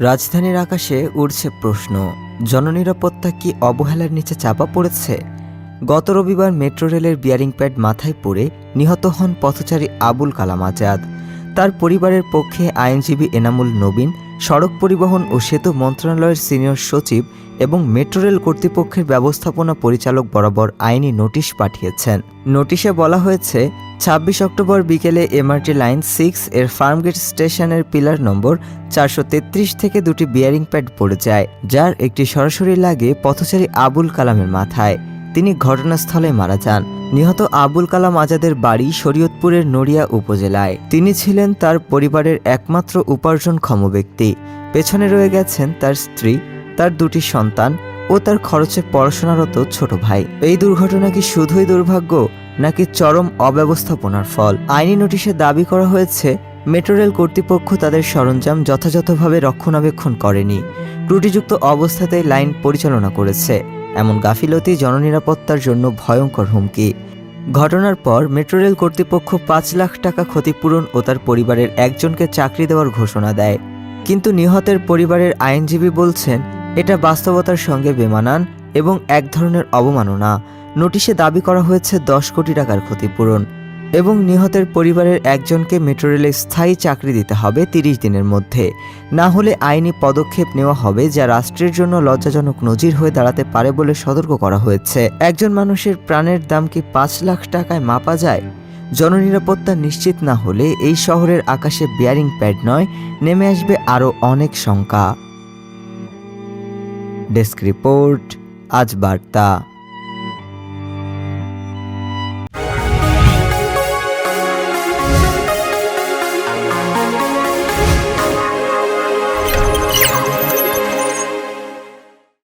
রাজধানীর আকাশে উড়ছে প্রশ্ন, জননিরাপত্তা কি অবহেলার নিচে চাপা পড়েছে? গত রবিবার মেট্রো রেলের বিয়ারিং প্যাড মাথায় পড়ে নিহত হন পথচারী আবুল কালাম আজাদ। তার পরিবারের পক্ষে আইনজীবী এনামুল নবীন, সড়ক পরিবহন ও সেতু মন্ত্রণালয়ের সিনিয়র সচিব এবং মেট্রো রেল কর্তৃপক্ষের ব্যবস্থাপনা পরিচালক বরাবর আইনি নোটিশ পাঠিয়েছেন। নোটিশে বলা হয়েছে, ছাব্বিশ অক্টোবর বিকেলে এমআরটি লাইন সিক্স এর ফার্মগেট স্টেশনের পিলার নম্বর চারশো তেত্রিশ থেকে দুটি বিয়ারিং প্যাড পড়ে যায়, যার একটি সরাসরি লাগে পথচারী আবুল কালামের মাথায়। তিনি ঘটনাস্থলে মারা যান। নিহত আবুল কালাম আজাদের বাড়ি শরীয়তপুরের নড়িয়া উপজেলায়। তিনি ছিলেন তার পরিবারের একমাত্র উপার্জনক্ষম ব্যক্তি। পেছনে রয়ে গেছেন তার স্ত্রী, তার দুটি সন্তান ও তার খরচে পড়াশোনারত ছোট ভাই। এই দুর্ঘটনা কি শুধুই দুর্ভাগ্য, নাকি চরম অব্যবস্থাপনার ফল? আইনি নোটিশে দাবি করা হয়েছে, মেট্রো রেল কর্তৃপক্ষ তাদের সরঞ্জাম যথাযথভাবে রক্ষণাবেক্ষণ করেনি। ত্রুটিযুক্ত অবস্থাতেই লাইন পরিচালনা করেছে। এমন গাফিলতি জননিরাপত্তার জন্য ভয়ঙ্কর হুমকি। ঘটনার পর মেট্রো রেল কর্তৃপক্ষ পাঁচ লাখ টাকা ক্ষতিপূরণ ও তার পরিবারের একজনকে চাকরি দেওয়ার ঘোষণা দেয়। কিন্তু নিহতের পরিবারের আইনজীবী বলছেন, এটা বাস্তবতার সঙ্গে বেমানান এবং এক ধরনের অবমাননা। নোটিশে দাবি করা হয়েছে দশ কোটি টাকার ক্ষতিপূরণ। এবং নিহতের পরিবারের একজনকে মেট্রো রেলে স্থায়ী চাকরি দিতে হবে তিরিশ দিনের মধ্যে। না হলে আইনি পদক্ষেপ নেওয়া হবে যা রাষ্ট্রের জন্য লজ্জাজনক নজির হয়ে দাঁড়াতে পারে বলে সতর্ক করা হয়েছে। একজন মানুষের প্রাণের দাম কি পাঁচ লাখ টাকায় মাপা যায়? জননিরাপত্তা নিশ্চিত না হলে এই শহরের আকাশে বিয়ারিং প্যাড নয়, নেমে আসবে আরও অনেক শঙ্কা। ডেস্ক রিপোর্ট, আজ বার্তা।